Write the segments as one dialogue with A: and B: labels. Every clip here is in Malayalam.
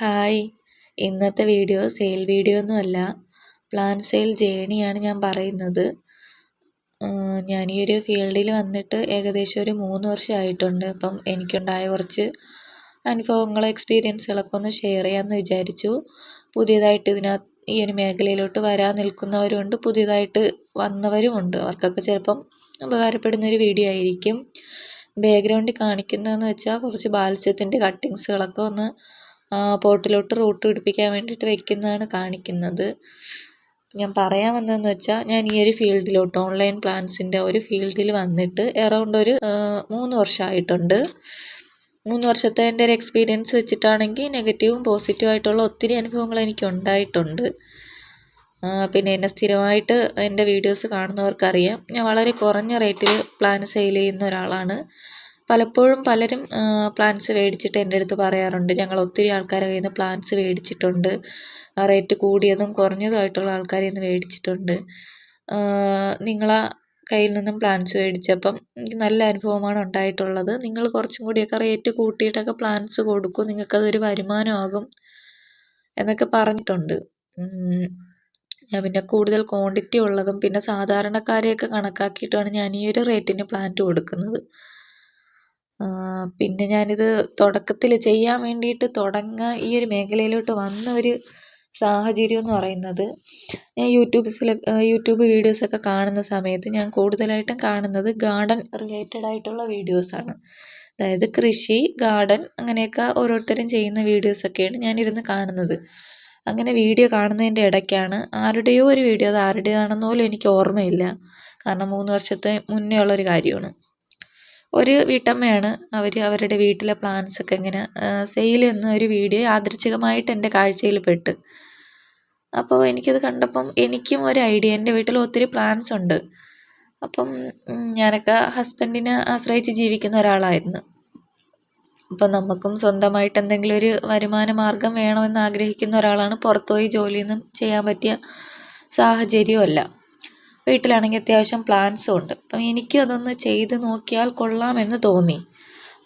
A: ഹായ്. ഇന്നത്തെ വീഡിയോ സെയിൽ വീഡിയോ ഒന്നുമല്ല പ്ലാൻ സെയിൽ ജേണിയാണ് ഞാൻ പറയുന്നത്. ഞാൻ ഈ ഒരു ഫീൽഡിൽ വന്നിട്ട് ഏകദേശം ഒരു മൂന്ന് വർഷമായിട്ടുണ്ട് അപ്പം എനിക്കുണ്ടായ കുറച്ച് അനുഭവങ്ങൾ എക്സ്പീരിയൻസുകളൊക്കെ ഒന്ന് ഷെയർ ചെയ്യാമെന്ന് വിചാരിച്ചു. പുതിയതായിട്ട് ഇതിനകത്ത് ഈ ഒരു മേഖലയിലോട്ട് വരാൻ നിൽക്കുന്നവരുമുണ്ട് പുതിയതായിട്ട് വന്നവരുമുണ്ട്. അവർക്കൊക്കെ ചിലപ്പം ഉപകാരപ്പെടുന്ന ഒരു വീഡിയോ ആയിരിക്കും. ബാക്ക്ഗ്രൗണ്ടിൽ കാണിക്കുന്നതെന്ന് വെച്ചാൽ കുറച്ച് ബാൽസ്യത്തിന്റെ കട്ടിങ്സുകളൊക്കെ ഒന്ന് പോട്ടിലോട്ട് റൂട്ട് പിടിപ്പിക്കാൻ വേണ്ടിയിട്ട് വെക്കുന്നതാണ് കാണിക്കുന്നത്. ഞാൻ പറയാൻ വന്നതെന്ന് വെച്ചാൽ ഞാൻ ഈ ഒരു ഫീൽഡിലോട്ട് ഓൺലൈൻ പ്ലാൻസിന്റെ ഒരു ഫീൽഡിൽ വന്നിട്ട് എറൗണ്ട് ഒരു മൂന്ന് വർഷമായിട്ടുണ്ട് മൂന്ന് വർഷത്തെ എന്റെ ഒരു എക്സ്പീരിയൻസ് വെച്ചിട്ടാണെങ്കിൽ നെഗറ്റീവും പോസിറ്റീവും ആയിട്ടുള്ള ഒത്തിരി അനുഭവങ്ങൾ എനിക്ക് ഉണ്ടായിട്ടുണ്ട്. പിന്നെ എന്നെ സ്ഥിരമായിട്ട് എന്റെ വീഡിയോസ് കാണുന്നവർക്കറിയാം. ഞാൻ വളരെ കുറഞ്ഞ റേറ്റിൽ പ്ലാൻ സെയിൽ ചെയ്യുന്ന ഒരാളാണ്. പലപ്പോഴും പലരും പ്ലാൻസ് മേടിച്ചിട്ട് എന്റെ അടുത്ത് പറയാറുണ്ട്. ഞങ്ങൾ ഒത്തിരി ആൾക്കാരെ കയ്യിൽ നിന്ന് പ്ലാൻസ് മേടിച്ചിട്ടുണ്ട് റേറ്റ് കൂടിയതും കുറഞ്ഞതുമായിട്ടുള്ള ആൾക്കാരിൽ നിന്ന് മേടിച്ചിട്ടുണ്ട് നിങ്ങളെ കയ്യിൽ നിന്നും പ്ലാൻസ് മേടിച്ചപ്പം എനിക്ക് നല്ല അനുഭവമാണ് ഉണ്ടായിട്ടുള്ളത്. നിങ്ങൾ കുറച്ചും കൂടിയൊക്കെ റേറ്റ് കൂട്ടിയിട്ടൊക്കെ പ്ലാൻസ് കൊടുക്കും. നിങ്ങൾക്കതൊരു വരുമാനമാകും എന്നൊക്കെ പറഞ്ഞിട്ടുണ്ട്. ഞാൻ പിന്നെ കൂടുതൽ ക്വാണ്ടിറ്റി ഉള്ളതും പിന്നെ സാധാരണക്കാരെയൊക്കെ കണക്കാക്കിയിട്ടാണ് ഞാൻ ഈ ഒരു റേറ്റിന് പ്ലാന്റ് കൊടുക്കുന്നത്. പിന്നെ ഞാനിത് തുടക്കത്തിൽ ചെയ്യാൻ വേണ്ടിയിട്ട് തുടങ്ങാൻ ഈ ഒരു മേഖലയിലോട്ട് വന്ന ഒരു സാഹചര്യം എന്ന് പറയുന്നത് ഞാൻ യൂട്യൂബ്സിൽ യൂട്യൂബ് വീഡിയോസൊക്കെ കാണുന്ന സമയത്ത് ഞാൻ കൂടുതലായിട്ടും കാണുന്നത് ഗാർഡൻ റിലേറ്റഡ് ആയിട്ടുള്ള വീഡിയോസാണ്. അതായത് കൃഷി ഗാർഡൻ അങ്ങനെയൊക്കെ ഓരോരുത്തരും ചെയ്യുന്ന വീഡിയോസൊക്കെയാണ് ഞാനിരുന്ന് കാണുന്നത്. അങ്ങനെ വീഡിയോ കാണുന്നതിന്റെ ഇടയ്ക്കാണ് ആരുടെയോ ഒരു വീഡിയോ അത് ആരുടേതാണെന്ന് പോലും എനിക്ക് ഓർമ്മയില്ല. കാരണം മൂന്ന് വർഷത്തെ മുന്നേ ഉള്ളൊരു കാര്യമാണ്. ഒരു വീട്ടമ്മയാണ്. അവർ അവരുടെ വീട്ടിലെ പ്ലാന്റ്സൊക്കെ ഇങ്ങനെ സെയിൽ എന്നൊരു വീഡിയോ യാദൃച്ഛികമായിട്ട് എന്റെ കാഴ്ചയിൽ പെട്ട്. അപ്പോൾ എനിക്കത് കണ്ടപ്പം എനിക്കും ഒരു ഐഡിയ എന്റെ വീട്ടിൽ ഒത്തിരി പ്ലാന്റ്സ് ഉണ്ട്. അപ്പം ഞാനൊക്കെ ഹസ്ബൻഡിനെ ആശ്രയിച്ച് ജീവിക്കുന്ന ഒരാളായിരുന്നു. അപ്പം നമുക്കും സ്വന്തമായിട്ട് എന്തെങ്കിലും ഒരു വരുമാന മാർഗം വേണമെന്ന് ആഗ്രഹിക്കുന്ന ഒരാളാണ് പുറത്തുപോയി ജോലിയൊന്നും ചെയ്യാൻ പറ്റിയ സാഹചര്യമല്ല. വീട്ടിലാണെങ്കിൽ അത്യാവശ്യം പ്ലാന്റ്സും ഉണ്ട്. അപ്പം എനിക്കും അതൊന്ന് ചെയ്ത് നോക്കിയാൽ കൊള്ളാമെന്ന് തോന്നി.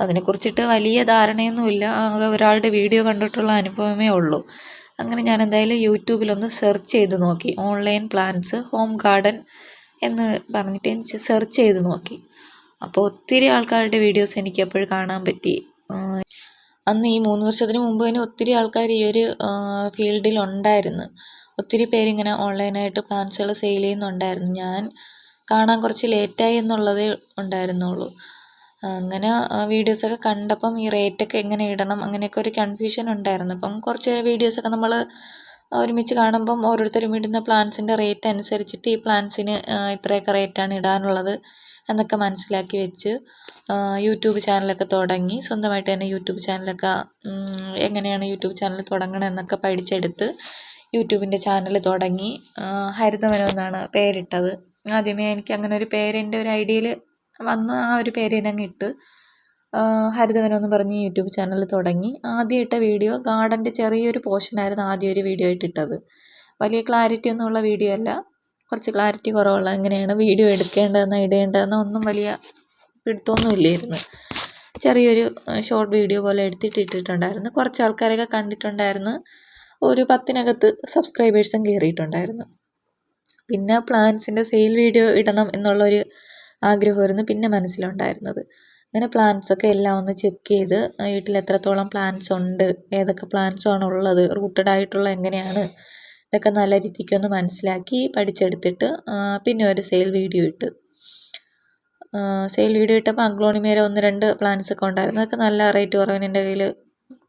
A: അതിനെക്കുറിച്ചിട്ട് വലിയ ധാരണയൊന്നുമില്ല ആകെ ഒരാളുടെ വീഡിയോ കണ്ടിട്ടുള്ള അനുഭവമേ ഉള്ളൂ. അങ്ങനെ ഞാൻ എന്തായാലും യൂട്യൂബിലൊന്ന് സെർച്ച് ചെയ്ത് നോക്കി. ഓൺലൈൻ പ്ലാന്റ്സ് ഹോം ഗാർഡൻ എന്ന് പറഞ്ഞിട്ട് സെർച്ച് ചെയ്ത് നോക്കി. അപ്പോൾ ഒത്തിരി ആൾക്കാരുടെ വീഡിയോസ് എനിക്ക് എപ്പോഴും കാണാൻ പറ്റി. അന്ന് ഈ മൂന്ന് വർഷത്തിന് മുമ്പ് തന്നെ ഒത്തിരി ആൾക്കാർ ഈ ഒരു ഫീൽഡിൽ ഉണ്ടായിരുന്നു. ഒത്തിരി പേരിങ്ങനെ ഓൺലൈനായിട്ട് പാൻസുകൾ സെയിൽ ചെയ്യുന്നുണ്ടായിരുന്നു. ഞാൻ കാണാൻ കുറച്ച് ലേറ്റായി എന്നുള്ളതേ ഉണ്ടായിരുന്നുള്ളൂ. അങ്ങനെ വീഡിയോസൊക്കെ കണ്ടപ്പം ഈ റേറ്റൊക്കെ എങ്ങനെ ഇടണം അങ്ങനെയൊക്കെ ഒരു കൺഫ്യൂഷൻ ഉണ്ടായിരുന്നു. അപ്പം കുറച്ച് വീഡിയോസൊക്കെ നമ്മൾ ഒരുമിച്ച് കാണുമ്പം ഓരോരുത്തരും ഇടുന്ന പ്ലാൻസിന്റെ റേറ്റ് അനുസരിച്ചിട്ട് ഈ പ്ലാൻസിന് ഇത്രയൊക്കെ റേറ്റാണ് ഇടാനുള്ളത് എന്നൊക്കെ മനസ്സിലാക്കി വെച്ച് യൂട്യൂബ് ചാനലൊക്കെ തുടങ്ങി. സ്വന്തമായിട്ട് തന്നെ യൂട്യൂബ് ചാനലൊക്കെ എങ്ങനെയാണ് യൂട്യൂബ് ചാനൽ തുടങ്ങണമെന്നൊക്കെ പഠിച്ചെടുത്ത് യൂട്യൂബിന്റെ ചാനൽ തുടങ്ങി ഹരിതവനം എന്നാണ് പേരിട്ടത്. ആദ്യമേ എനിക്ക് അങ്ങനെ ഒരു പേര് എന്റെ ഒരു ഐഡിയയിൽ വന്ന് ആ ഒരു പേര് തന്നെ അങ്ങ് ഇട്ട് ഹരിതവനം എന്ന് പറഞ്ഞ് യൂട്യൂബ് ചാനൽ തുടങ്ങി. ആദ്യം ഇട്ട വീഡിയോ ഗാർഡന്റെ ചെറിയൊരു പോർഷനായിരുന്നു ആദ്യം ഒരു വീഡിയോ ആയിട്ട് ഇട്ടത്. വലിയ ക്ലാരിറ്റി ഒന്നുമുള്ള വീഡിയോ അല്ല. കുറച്ച് ക്ലാരിറ്റി കുറവുള്ള എങ്ങനെയാണ് വീഡിയോ എടുക്കേണ്ടതെന്നോ ഇടേണ്ടതെന്നോ ഒന്നും വലിയ പിടുത്തമൊന്നും ഇല്ലായിരുന്നു. ചെറിയൊരു ഷോർട്ട് വീഡിയോ പോലെ എടുത്തിട്ട് ഇട്ടിട്ടുണ്ടായിരുന്നു. കുറച്ച് ആൾക്കാരൊക്കെ കണ്ടിട്ടുണ്ടായിരുന്നു. ഒരു പത്തിനകത്ത് സബ്സ്ക്രൈബേഴ്സും കയറിയിട്ടുണ്ടായിരുന്നു പിന്നെ പ്ലാൻസിന്റെ സെയിൽ വീഡിയോ ഇടണം എന്നുള്ളൊരു ആഗ്രഹമായിരുന്നു. പിന്നെ മനസ്സിലുണ്ടായിരുന്നത്. അങ്ങനെ പ്ലാൻസൊക്കെ എല്ലാം ഒന്ന് ചെക്ക് ചെയ്ത് വീട്ടിൽ എത്രത്തോളം പ്ലാൻസ് ഉണ്ട് ഏതൊക്കെ പ്ലാൻസാണ് ഉള്ളത് റൂട്ടഡ് ആയിട്ടുള്ള എങ്ങനെയാണ് ഇതൊക്കെ നല്ല രീതിക്കൊന്ന് മനസ്സിലാക്കി പഠിച്ചെടുത്തിട്ട് പിന്നെ ഒരു സെയിൽ വീഡിയോ ഇട്ട്. സെയിൽ വീഡിയോ ഇട്ടപ്പോൾ അഗ്ലോണിമേര ഒന്ന് രണ്ട് പ്ലാൻസ് ഒക്കെ ഉണ്ടായിരുന്നു. അതൊക്കെ നല്ല റേറ്റ് കുറവിന് എന്റെ കയ്യിൽ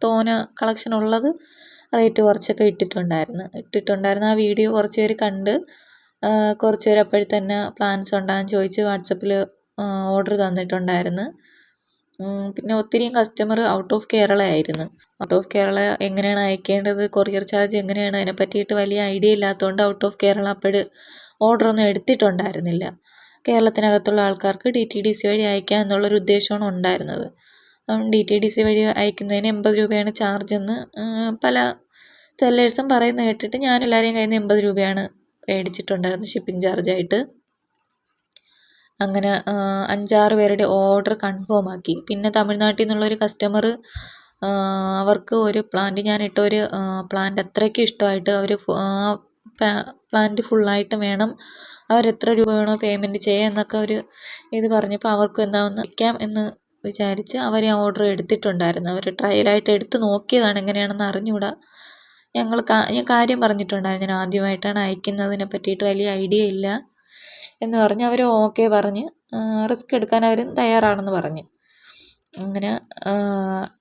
A: തോന കളക്ഷൻ ഉള്ളത്. റേറ്റ് കുറച്ചൊക്കെ ഇട്ടിട്ടുണ്ടായിരുന്നു. ഇട്ടിട്ടുണ്ടായിരുന്നു. ആ വീഡിയോ കുറച്ച് പേര് കണ്ട് കുറച്ച് പേര് അപ്പോഴത്തന്നെ പ്ലാൻസ് ഉണ്ടാകാൻ ചോദിച്ച് വാട്സപ്പിൽ ഓർഡർ തന്നിട്ടുണ്ടായിരുന്നു. പിന്നെ ഒത്തിരിയും കസ്റ്റമർ ഔട്ട് ഓഫ് കേരള ആയിരുന്നു. ഔട്ട് ഓഫ് കേരള എങ്ങനെയാണ് അയക്കേണ്ടത്? കൊറിയർ ചാർജ് എങ്ങനെയാണ്? അതിനെ പറ്റിയിട്ട് വലിയ ഐഡിയ ഇല്ലാത്തതുകൊണ്ട് ഔട്ട് ഓഫ് കേരള അപ്പോൾ ഓർഡറൊന്നും എടുത്തിട്ടുണ്ടായിരുന്നില്ല. കേരളത്തിനകത്തുള്ള ആൾക്കാർക്ക് ഡി ടി ഡി സി വഴി അയക്കാം എന്നുള്ളൊരു ഉദ്ദേശമാണ് ഉണ്ടായിരുന്നത്. ഡി ടി ഡി സി വഴി അയക്കുന്നതിന് എൺപത് രൂപയാണ് ചാർജ് എന്ന് പല സെല്ലേഴ്സും പറയുന്നത് കേട്ടിട്ട് ഞാൻ എല്ലാവരെയും കയ്യിൽ നിന്ന് എൺപത് രൂപയാണ് മേടിച്ചിട്ടുണ്ടായിരുന്നത് ഷിപ്പിംഗ് ചാർജായിട്ട് അങ്ങനെ അഞ്ചാറ് പേരുടെ ഓർഡർ കൺഫേം ആക്കി. പിന്നെ തമിഴ്നാട്ടിൽ നിന്നുള്ളൊരു കസ്റ്റമർ അവർക്ക് ഒരു പ്ലാന്റ് ഞാൻ ഇട്ട ഒരു പ്ലാന്റ് അത്രയ്ക്ക് ഇഷ്ടമായിട്ട് അവർ പ്ലാന്റ് ഫുള്ളായിട്ട് വേണം. അവരെത്ര രൂപ വേണോ പേയ്മെന്റ് ചെയ്യുക എന്നൊക്കെ ഒരു ഇത് പറഞ്ഞപ്പോൾ അവർക്ക് എന്താണെന്ന് വയ്ക്കാം എന്ന് വിചാരിച്ച് അവർ ആ ഓർഡർ എടുത്തിട്ടുണ്ടായിരുന്നു. അവർ ട്രയലായിട്ട് എടുത്ത് നോക്കിയതാണ് എങ്ങനെയാണെന്ന് അറിഞ്ഞുകൂടാ. ഞങ്ങൾ ഞാൻ കാര്യം പറഞ്ഞിട്ടുണ്ടായിരുന്നു. ഞാൻ ആദ്യമായിട്ടാണ് അയക്കുന്നതിനെ പറ്റിയിട്ട് വലിയ ഐഡിയ ഇല്ല എന്ന് പറഞ്ഞ് അവർ ഓക്കെ പറഞ്ഞ് റിസ്ക് എടുക്കാൻ അവർ തയ്യാറാണെന്ന് പറഞ്ഞ്. അങ്ങനെ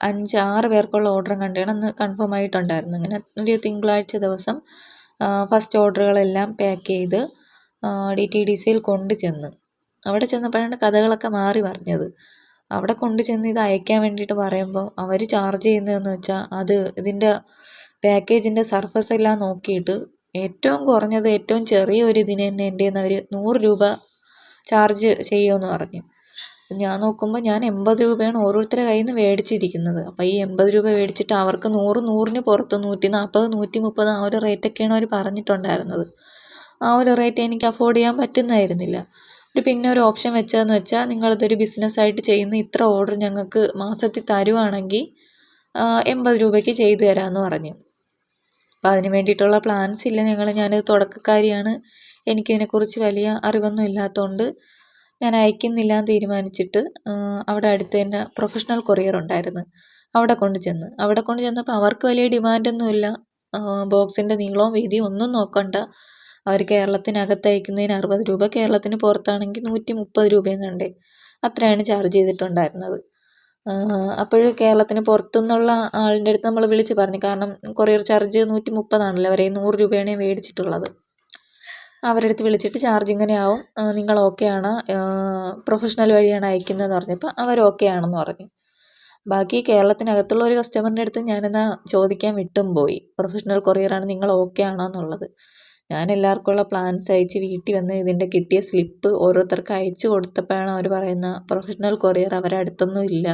A: അഞ്ച് ആറ് പേർക്കുള്ള ഓർഡറും കണ്ടാണ്. അന്ന് കൺഫേം ആയിട്ടുണ്ടായിരുന്നു. അങ്ങനെ ഒരു തിങ്കളാഴ്ച ദിവസം ഫസ്റ്റ് ഓർഡറുകളെല്ലാം പാക്ക് ചെയ്ത് ഡി ടി ഡി സിയിൽ കൊണ്ട് ചെന്ന് അവിടെ ചെന്നപ്പോഴാണ് കഥകളൊക്കെ മാറി മറിഞ്ഞത് അവിടെ കൊണ്ട് ചെന്ന് ഇത് അയക്കാൻ വേണ്ടിയിട്ട് പറയുമ്പോൾ അവർ ചാർജ് ചെയ്യുന്നതെന്ന് വെച്ചാൽ അത് ഇതിന്റെ പാക്കേജിന്റെ സർഫസ് എല്ലാം നോക്കിയിട്ട് ഏറ്റവും കുറഞ്ഞത് ഏറ്റവും ചെറിയ ഒരു ഇതിന് തന്നെ എന്റെ കയ്യിൽ നിന്ന് അവർ നൂറ് രൂപ ചാർജ് ചെയ്യുമെന്ന് പറഞ്ഞു. ഞാൻ നോക്കുമ്പോൾ ഞാൻ എൺപത് രൂപയാണ് ഓരോരുത്തരുടെ കയ്യിൽ നിന്ന് മേടിച്ചിരിക്കുന്നത്. അപ്പോൾ ഈ എൺപത് രൂപ മേടിച്ചിട്ട് അവർക്ക് നൂറ് നൂറിന് പുറത്ത് നൂറ്റി നാൽപ്പത് നൂറ്റി മുപ്പത് ആ ഒരു റേറ്റൊക്കെയാണ് അവർ പറഞ്ഞിട്ടുണ്ടായിരുന്നത്. ആ ഒരു റേറ്റ് എനിക്ക് അഫോർഡ് ചെയ്യാൻ പറ്റുന്നതായിരുന്നില്ല ഒരു പിന്നെ ഒരു ഓപ്ഷൻ വെച്ചതെന്ന് വെച്ചാൽ നിങ്ങളിതൊരു ബിസിനസ്സായിട്ട് ചെയ്യുന്ന ഇത്ര ഓർഡർ ഞങ്ങൾക്ക് മാസത്തിൽ തരുവാണെങ്കിൽ എൺപത് രൂപയ്ക്ക് ചെയ്തു തരാമെന്ന് പറഞ്ഞു. അപ്പോൾ അതിന് വേണ്ടിയിട്ടുള്ള പ്ലാൻസ് ഇല്ല. ഞങ്ങൾ ഞാനൊരു തുടക്കക്കാരിയാണ്. എനിക്കിതിനെക്കുറിച്ച് വലിയ അറിവൊന്നും ഇല്ലാത്തതുകൊണ്ട് ഞാൻ അയക്കുന്നില്ല എന്ന് തീരുമാനിച്ചിട്ട് അവിടെ അടുത്ത് തന്നെ പ്രൊഫഷണൽ കൊറിയർ ഉണ്ടായിരുന്നു. അവിടെ കൊണ്ട് ചെന്ന്. അവിടെ കൊണ്ട് ചെന്നപ്പോൾ അവർക്ക് വലിയ ഡിമാൻഡൊന്നുമില്ല ബോക്സിന്റെ നീളവും വീതിയും ഒന്നും നോക്കണ്ട. അവർ കേരളത്തിനകത്ത് അയക്കുന്നതിന് അറുപത് രൂപ കേരളത്തിന് പുറത്താണെങ്കിൽ നൂറ്റി മുപ്പത് രൂപയും കണ്ടേ അത്രയാണ് ചാർജ് ചെയ്തിട്ടുണ്ടായിരുന്നത്. അപ്പോൾ കേരളത്തിന് പുറത്തുനിന്നുള്ള ആളിന്റെ അടുത്ത് നമ്മൾ വിളിച്ച് പറഞ്ഞു. കാരണം കൊറിയർ ചാർജ് നൂറ്റി മുപ്പതാണല്ലോ അവരെ നൂറ് രൂപയാണ് മേടിച്ചിട്ടുള്ളത്. അവരുടെ അടുത്ത് വിളിച്ചിട്ട് ചാർജ് ഇങ്ങനെയാവും നിങ്ങൾ ഓക്കെ ആണ്? പ്രൊഫഷണൽ വഴിയാണ് അയക്കുന്നതെന്ന് പറഞ്ഞപ്പോൾ അവർ ഓക്കെ ആണെന്ന് പറഞ്ഞു. ബാക്കി കേരളത്തിനകത്തുള്ള ഒരു കസ്റ്റമറിന്റെ അടുത്ത് ഞാനെന്നാൽ ചോദിക്കാൻ വിട്ടും പോയി. പ്രൊഫഷണൽ കൊറിയറാണ് നിങ്ങൾ ഓക്കെ ആണോ എന്നുള്ളത്. ഞാൻ എല്ലാവർക്കുമുള്ള പ്ലാൻസ് അയച്ച് വീട്ടിൽ വന്ന് ഇതിന്റെ കിട്ടിയ സ്ലിപ്പ് ഓരോരുത്തർക്ക് അയച്ചു കൊടുത്തപ്പോഴാണ് അവർ പറയുന്നത് പ്രൊഫഷണൽ കൊറിയർ അവരുടെ അടുത്തൊന്നും ഇല്ല.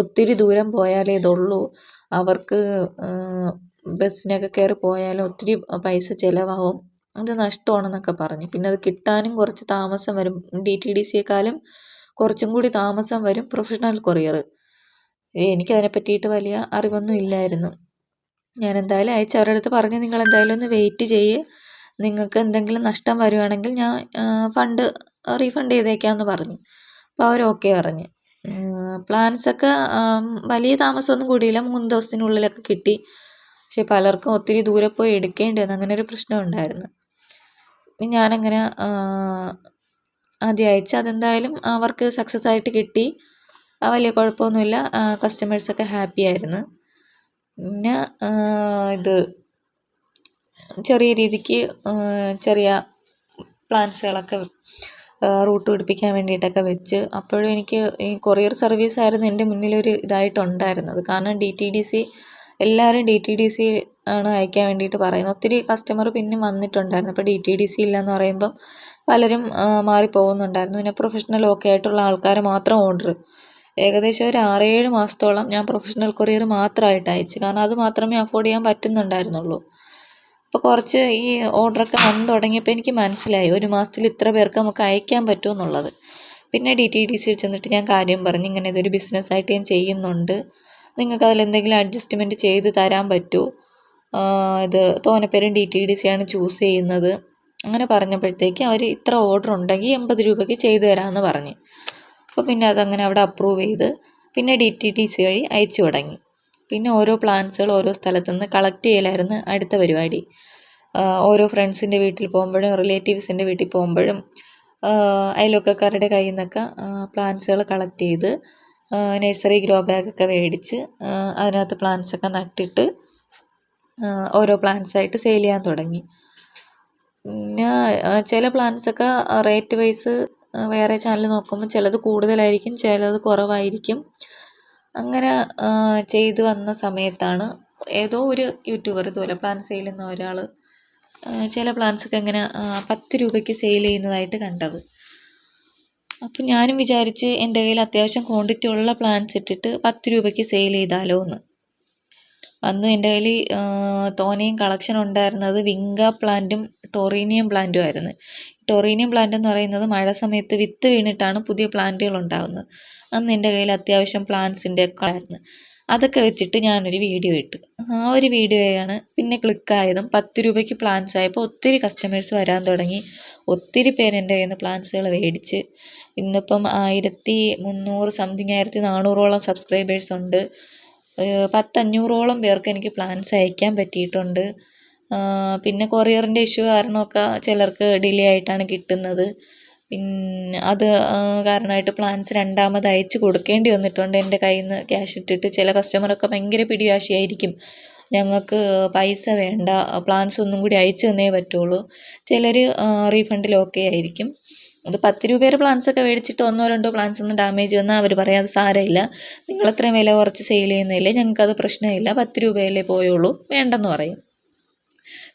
A: ഒത്തിരി ദൂരം പോയാലേ ഇതുള്ളൂ. അവർക്ക് ബസ്സിനൊക്കെ കയറി പോയാലും ഒത്തിരി പൈസ ചിലവാകും അത് നഷ്ടമാണെന്നൊക്കെ പറഞ്ഞു. പിന്നെ അത് കിട്ടാനും കുറച്ച് താമസം വരും. ഡി ടി ഡി സിയെക്കാളും കുറച്ചും കൂടി താമസം വരും പ്രൊഫഷണൽ കൊറിയർ എനിക്കതിനെ പറ്റിയിട്ട് വലിയ അറിവൊന്നും ഇല്ലായിരുന്നു. ഞാൻ എന്തായാലും അയച്ച് അവരുടെ അടുത്ത് പറഞ്ഞു നിങ്ങൾ എന്തായാലും ഒന്ന് വെയിറ്റ് ചെയ്യ്. നിങ്ങൾക്ക് എന്തെങ്കിലും നഷ്ടം വരുവാണെങ്കിൽ ഞാൻ ഫണ്ട് റീഫണ്ട് ചെയ്തേക്കാമെന്ന് പറഞ്ഞു. അപ്പോൾ അവർ ഓക്കെ പറഞ്ഞു. പ്ലാൻസൊക്കെ വലിയ താമസമൊന്നും കൂടിയില്ല. മൂന്ന് ദിവസത്തിനുള്ളിലൊക്കെ കിട്ടി. പക്ഷെ പലർക്കും ഒത്തിരി ദൂരെ പോയി എടുക്കേണ്ടി വന്നു. അങ്ങനെ ഒരു പ്രശ്നം ഉണ്ടായിരുന്നു. ഞാനങ്ങനെ ആദ്യം അയച്ച് അതെന്തായാലും അവർക്ക് സക്സസ് ആയിട്ട് കിട്ടി. വലിയ കുഴപ്പമൊന്നുമില്ല. കസ്റ്റമേഴ്സൊക്കെ ഹാപ്പി ആയിരുന്നു. പിന്നെ ഇത് ചെറിയ രീതിക്ക് ചെറിയ പ്ലാൻസുകളൊക്കെ റൂട്ട് പിടിപ്പിക്കാൻ വേണ്ടിയിട്ടൊക്കെ വെച്ച് അപ്പോഴും എനിക്ക് ഈ കൊറിയർ സർവീസ് ആയിരുന്നു എന്റെ മുന്നിലൊരു ഇതായിട്ടുണ്ടായിരുന്നത്. കാരണം ഡി ടി ഡി സി എല്ലാവരും ഡി ടി ഡി സി ആണ് അയക്കാൻ വേണ്ടിയിട്ട് പറയുന്നത്. ഒത്തിരി കസ്റ്റമർ പിന്നെ വന്നിട്ടുണ്ടായിരുന്നു. അപ്പോൾ ഡി ടി ഡി സി ഇല്ലയെന്ന് പറയുമ്പം പലരും മാറിപ്പോകുന്നുണ്ടായിരുന്നു. പിന്നെ പ്രൊഫഷണൽ ഒക്കെ ആയിട്ടുള്ള ആൾക്കാർ മാത്രം ഓർഡർ ഏകദേശം ഒരു ആറേഴ് മാസത്തോളം ഞാൻ പ്രൊഫഷണൽ കൊറിയർ മാത്രമായിട്ട് അയച്ചു. കാരണം അത് മാത്രമേ അഫോർഡ് ചെയ്യാൻ പറ്റുന്നുണ്ടായിരുന്നുള്ളൂ. അപ്പോൾ കുറച്ച് ഈ ഓർഡറൊക്കെ വന്ന് തുടങ്ങിയപ്പോൾ എനിക്ക് മനസ്സിലായി. ഒരു മാസത്തിൽ ഇത്ര പേർക്ക് നമുക്ക് അയക്കാൻ പറ്റുമെന്നുള്ളത് പിന്നെ ഡി ടി ഡി സിയിൽ ചെന്നിട്ട് ഞാൻ കാര്യം പറഞ്ഞു. ഇങ്ങനെ ഇതൊരു ബിസിനസ്സായിട്ട് ഞാൻ ചെയ്യുന്നുണ്ട്. നിങ്ങൾക്ക് അതിൽ എന്തെങ്കിലും അഡ്ജസ്റ്റ്മെന്റ് ചെയ്ത് തരാൻ പറ്റുമോ ഇത് തോനപ്പേരും ഡി ടി ഡി സി ആണ് ചൂസ് ചെയ്യുന്നത്. അങ്ങനെ പറഞ്ഞപ്പോഴത്തേക്ക് അവർ ഇത്ര ഓർഡർ ഉണ്ടെങ്കിൽ എൺപത് രൂപയ്ക്ക് ചെയ്തു തരാമെന്ന് പറഞ്ഞു. അപ്പോൾ പിന്നെ അതങ്ങനെ അവിടെ അപ്രൂവ് ചെയ്ത് പിന്നെ ഡി ടി ഡി സി വഴി അയച്ചു തുടങ്ങി. പിന്നെ ഓരോ പ്ലാന്റ്സുകൾ ഓരോ സ്ഥലത്തു നിന്ന് കളക്ട് ചെയ്യലായിരുന്നു അടുത്ത പരിപാടി. ഓരോ ഫ്രണ്ട്സിന്റെ വീട്ടിൽ പോകുമ്പോഴും റിലേറ്റീവ്സിന്റെ വീട്ടിൽ പോകുമ്പോഴും അയൽവക്കക്കാരുടെ കയ്യിൽ നിന്നൊക്കെ പ്ലാന്റ്സുകൾ കളക്ട് ചെയ്ത് നഴ്സറി ഗ്രോ ബാഗൊക്കെ മേടിച്ച് അതിനകത്ത് പ്ലാന്റ്സൊക്കെ നട്ടിട്ട് ഓരോ പ്ലാന്റ്സായിട്ട് സെയിൽ ചെയ്യാൻ തുടങ്ങി. പിന്നെ ചില പ്ലാന്റ്സൊക്കെ റേറ്റ് വൈസ് വേറെ ചാനൽ നോക്കുമ്പോൾ ചിലത് കൂടുതലായിരിക്കും ചിലത് കുറവായിരിക്കും. അങ്ങനെ ചെയ്തു വന്ന സമയത്താണ് ഏതോ ഒരു യൂട്യൂബർ ഇതുപോലെ പ്ലാന്റ് സെയിൽ എന്ന ഒരാൾ ചില പ്ലാന്റ്സൊക്കെ ഇങ്ങനെ പത്ത് രൂപയ്ക്ക് സെയിൽ ചെയ്യുന്നതായിട്ട് കണ്ടത്. അപ്പം ഞാനും വിചാരിച്ച് എന്റെ കയ്യിൽ അത്യാവശ്യം ക്വാണ്ടിറ്റി ഉള്ള പ്ലാന്റ്സ് ഇട്ടിട്ട് പത്ത് രൂപയ്ക്ക് സെയിൽ ചെയ്താലോ എന്ന് അന്ന് എന്റെ കയ്യിൽ തോനെയും കളക്ഷൻ ഉണ്ടായിരുന്നത് വിങ്ക പ്ലാന്റും ടൊറീനിയം പ്ലാന്റും ആയിരുന്നു. ടൊറീനിയം പ്ലാന്റ് എന്ന് പറയുന്നത് മഴ സമയത്ത് വിത്ത് വീണിട്ടാണ് പുതിയ പ്ലാന്റുകൾ ഉണ്ടാകുന്നത് അന്ന് എന്റെ കയ്യിൽ അത്യാവശ്യം പ്ലാന്റ്സിന്റെ ഒക്കെ ആയിരുന്നു അതൊക്കെ വെച്ചിട്ട് ഞാനൊരു വീഡിയോ ഇട്ടു. ആ ഒരു വീഡിയോയാണ് പിന്നെ ക്ലിക്കായതും പത്ത് രൂപയ്ക്ക് പ്ലാന്റ്സ് ആയപ്പോൾ ഒത്തിരി കസ്റ്റമേഴ്സ് വരാൻ തുടങ്ങി. ഒത്തിരി പേര് എന്റെ കയ്യിൽ നിന്ന് പ്ലാൻസുകൾ മേടിച്ച്. ഇന്നിപ്പം ആയിരത്തി മുന്നൂറ് സംതിങ് ആയിരത്തി നാനൂറോളം സബ്സ്ക്രൈബേഴ്സ് ഉണ്ട്. പത്തഞ്ഞൂറോളം പേർക്ക് എനിക്ക് പ്ലാന്റ്സ് അയക്കാൻ പറ്റിയിട്ടുണ്ട്. പിന്നെ കൊറിയറിന്റെ ഇഷ്യൂ കാരണമൊക്കെ ചിലർക്ക് ഡിലേ ആയിട്ടാണ് കിട്ടുന്നത്. പിന്നെ അത് കാരണമായിട്ട് പ്ലാൻസ് രണ്ടാമത് അയച്ചു കൊടുക്കേണ്ടി വന്നിട്ടുണ്ട്. എന്റെ കയ്യിൽ നിന്ന് ക്യാഷ് ഇട്ടിട്ട് ചില കസ്റ്റമറൊക്കെ ഭയങ്കര പിടിവാശിയായിരിക്കും. ഞങ്ങൾക്ക് പൈസ വേണ്ട പ്ലാൻസ് ഒന്നും കൂടി അയച്ചു തന്നേ പറ്റുള്ളൂ. ചിലർ റീഫണ്ടിൽ ഓക്കെ ആയിരിക്കും. അത് പത്ത് രൂപയുടെ പ്ലാൻസൊക്കെ മേടിച്ചിട്ട് ഒന്നോ രണ്ടോ പ്ലാൻസ് ഒന്നും ഡാമേജ് വന്നാൽ അവർ പറയാം അത് സാരമില്ല. നിങ്ങൾ അത്രയും വില കുറച്ച് സെയിൽ ചെയ്യുന്നതല്ലേ ഞങ്ങൾക്കത് പ്രശ്നമില്ല. പത്ത് രൂപയല്ലേ പോയുള്ളൂ. വേണ്ടെന്ന് പറയും.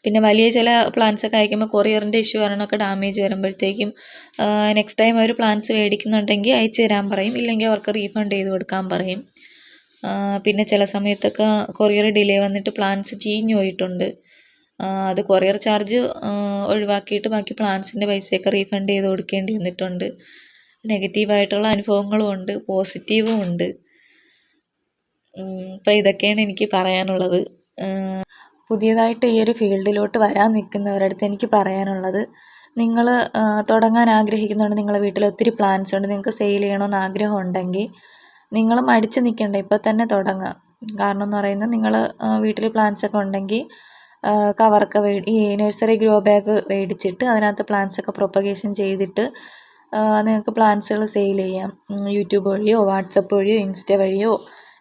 A: പിന്നെ വലിയ ചില പ്ലാൻസൊക്കെ അയക്കുമ്പോൾ കൊറിയറിന്റെ ഇഷ്യൂ കാരണമൊക്കെ ഡാമേജ് വരുമ്പോഴത്തേക്കും നെക്സ്റ്റ് ടൈം അവർ പ്ലാൻസ് മേടിക്കുന്നുണ്ടെങ്കിൽ അയച്ചു തരാൻ പറയും. ഇല്ലെങ്കിൽ അവർക്ക് റീഫണ്ട് ചെയ്ത് കൊടുക്കാൻ പറയും. പിന്നെ ചില സമയത്തൊക്കെ കൊറിയർ ഡിലേ വന്നിട്ട് പ്ലാൻസ് ചീഞ്ഞു പോയിട്ടുണ്ട്. അത് കൊറിയർ ചാർജ് ഒഴിവാക്കിയിട്ട് ബാക്കി പ്ലാൻസിന്റെ പൈസയൊക്കെ റീഫണ്ട് ചെയ്ത് കൊടുക്കേണ്ടി വന്നിട്ടുണ്ട്. നെഗറ്റീവായിട്ടുള്ള അനുഭവങ്ങളും ഉണ്ട് പോസിറ്റീവും ഉണ്ട്. ഇപ്പം ഇതൊക്കെയാണ് എനിക്ക് പറയാനുള്ളത്. പുതിയതായിട്ട് ഈ ഒരു ഫീൽഡിലോട്ട് വരാൻ നിൽക്കുന്നവരുടെ അടുത്ത് എനിക്ക് പറയാനുള്ളത്. നിങ്ങൾ തുടങ്ങാൻ ആഗ്രഹിക്കുന്നുണ്ട് നിങ്ങളുടെ വീട്ടിൽ ഒത്തിരി പ്ലാൻസ് ഉണ്ട്. നിങ്ങൾക്ക് സെയിൽ ചെയ്യണമെന്ന് ആഗ്രഹം ഉണ്ടെങ്കിൽ നിങ്ങൾ മടിച്ച് നിൽക്കേണ്ട. ഇപ്പോൾ തന്നെ തുടങ്ങുക കാരണം എന്ന് പറയുന്നത് നിങ്ങൾ വീട്ടിൽ പ്ലാൻസ് ഒക്കെ ഉണ്ടെങ്കിൽ കവറൊക്കെ വേ ഈ നഴ്സറി ഗ്രോ ബാഗ് മേടിച്ചിട്ട് അതിനകത്ത് പ്ലാൻസ് ഒക്കെ പ്രൊപ്പഗേഷൻ ചെയ്തിട്ട് നിങ്ങൾക്ക് പ്ലാൻസുകൾ സെയിൽ ചെയ്യാം. യൂട്യൂബ് വഴിയോ വാട്സപ്പ് വഴിയോ ഇൻസ്റ്റ വഴിയോ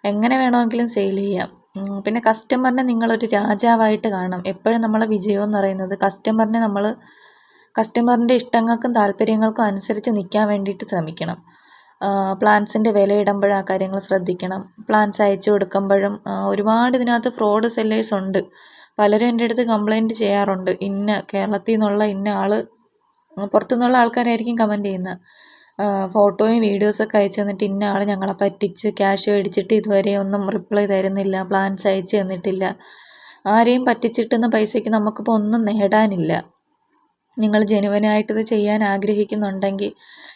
A: എങ്ങനെ വേണമെങ്കിലും സെയിൽ ചെയ്യാം. പിന്നെ കസ്റ്റമറിനെ നിങ്ങളൊരു രാജാവായിട്ട് കാണണം. എപ്പോഴും നമ്മളെ വിജയം എന്ന് പറയുന്നത് കസ്റ്റമറിനെ നമ്മൾ കസ്റ്റമറിന്റെ ഇഷ്ടങ്ങൾക്കും താല്പര്യങ്ങൾക്കും അനുസരിച്ച് നിൽക്കാൻ വേണ്ടിയിട്ട് ശ്രമിക്കണം. പ്ലാൻസിന്റെ വിലയിടുമ്പോഴും ആ കാര്യങ്ങൾ ശ്രദ്ധിക്കണം. പ്ലാൻസ് അയച്ചു കൊടുക്കുമ്പോഴും ഒരുപാട് ഇതിനകത്ത് ഫ്രോഡ് സെല്ലേഴ്സ് ഉണ്ട്. പലരും എന്റെ അടുത്ത് കംപ്ലൈന്റ് ചെയ്യാറുണ്ട്. ഇന്ന കേരളത്തിൽ നിന്നുള്ള ഇന്ന ആൾ പുറത്തുനിന്നുള്ള ആൾക്കാരായിരിക്കും കമന്റ് ചെയ്യുന്നത്. ഫോട്ടോയും വീഡിയോസൊക്കെ അയച്ചു തന്നിട്ട് ഇന്ന ആൾ ഞങ്ങളെ പറ്റിച്ച് ക്യാഷ് മേടിച്ചിട്ട് ഇതുവരെ ഒന്നും റിപ്ലൈ തരുന്നില്ല പ്ലാൻസ് അയച്ചു തന്നിട്ടില്ല. ആരെയും പറ്റിച്ചിട്ടുന്ന പൈസയ്ക്ക് നമുക്കിപ്പോൾ ഒന്നും നേടാനില്ല. നിങ്ങൾ ജെനുവനായിട്ടിത് ചെയ്യാൻ ആഗ്രഹിക്കുന്നുണ്ടെങ്കിൽ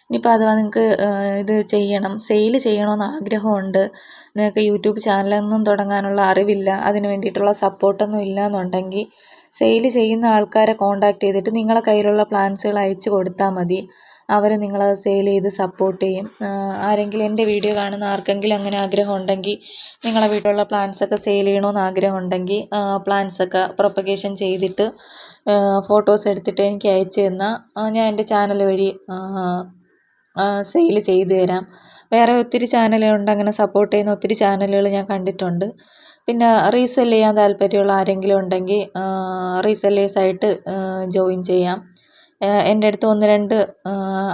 A: ഇനിയിപ്പോൾ അഥവാ നിങ്ങൾക്ക് ഇത് ചെയ്യണം സെയിൽ ചെയ്യണമെന്ന് ആഗ്രഹമുണ്ട് നിങ്ങൾക്ക് യൂട്യൂബ് ചാനലൊന്നും തുടങ്ങാനുള്ള അറിവില്ല അതിന് വേണ്ടിയിട്ടുള്ള സപ്പോർട്ടൊന്നും ഇല്ല എന്നുണ്ടെങ്കിൽ സെയിൽ ചെയ്യുന്ന ആൾക്കാരെ കോൺടാക്ട് ചെയ്തിട്ട് നിങ്ങളെ കയ്യിലുള്ള പ്ലാൻസുകൾ അയച്ചു കൊടുത്താൽ മതി. അവർ നിങ്ങളത് സെയിൽ ചെയ്ത് സപ്പോർട്ട് ചെയ്യും. ആരെങ്കിലും എന്റെ വീഡിയോ കാണുന്ന ആർക്കെങ്കിലും അങ്ങനെ ആഗ്രഹം ഉണ്ടെങ്കിൽ നിങ്ങളെ വീട്ടിലുള്ള പ്ലാന്റ്സൊക്കെ സെയിൽ ചെയ്യണമെന്ന് ആഗ്രഹം ഉണ്ടെങ്കിൽ പ്ലാന്റ്സൊക്കെ പ്രൊപ്പഗേഷൻ ചെയ്തിട്ട് ഫോട്ടോസ് എടുത്തിട്ട് എനിക്ക് അയച്ചു തന്നാൽ ഞാൻ എന്റെ ചാനൽ വഴി സെയിൽ ചെയ്തു തരാം. വേറെ ഒത്തിരി ചാനലുകളുണ്ട് അങ്ങനെ സപ്പോർട്ട് ചെയ്യുന്ന ഒത്തിരി ചാനലുകൾ ഞാൻ കണ്ടിട്ടുണ്ട്. പിന്നെ റീസെൽ ചെയ്യാൻ താല്പര്യമുള്ള ആരെങ്കിലും ഉണ്ടെങ്കിൽ റീസെല്ലേഴ്സായിട്ട് ജോയിൻ ചെയ്യാം. എന്റെ അടുത്ത് ഒന്ന് രണ്ട്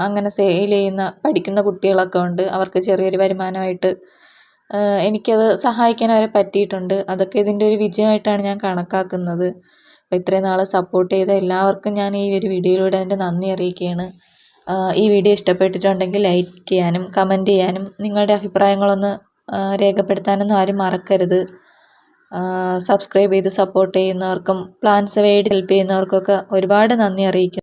A: അങ്ങനെ സെയിൽ ചെയ്യുന്ന പഠിക്കുന്ന കുട്ടികളൊക്കെ ഉണ്ട്. അവർക്ക് ചെറിയൊരു വരുമാനമായിട്ട് എനിക്കത് സഹായിക്കാൻ അവരെ പറ്റിയിട്ടുണ്ട്. അതൊക്കെ ഇതിന്റെ ഒരു വിജയമായിട്ടാണ് ഞാൻ കണക്കാക്കുന്നത്. അപ്പോൾ ഇത്രയും നാൾ സപ്പോർട്ട് ചെയ്ത എല്ലാവർക്കും ഞാൻ ഈ ഒരു വീഡിയോയിലൂടെ എന്റെ നന്ദി അറിയിക്കുകയാണ്. ഈ വീഡിയോ ഇഷ്ടപ്പെട്ടിട്ടുണ്ടെങ്കിൽ ലൈക്ക് ചെയ്യാനും കമന്റ് ചെയ്യാനും നിങ്ങളുടെ അഭിപ്രായങ്ങളൊന്ന് രേഖപ്പെടുത്താനൊന്നും ആരും മറക്കരുത്. സബ്സ്ക്രൈബ് ചെയ്ത് സപ്പോർട്ട് ചെയ്യുന്നവർക്കും പ്ലാൻസ് വേഡ് ഹെൽപ്പ് ചെയ്യുന്നവർക്കൊക്കെ ഒരുപാട് നന്ദി അറിയിക്കുന്നു.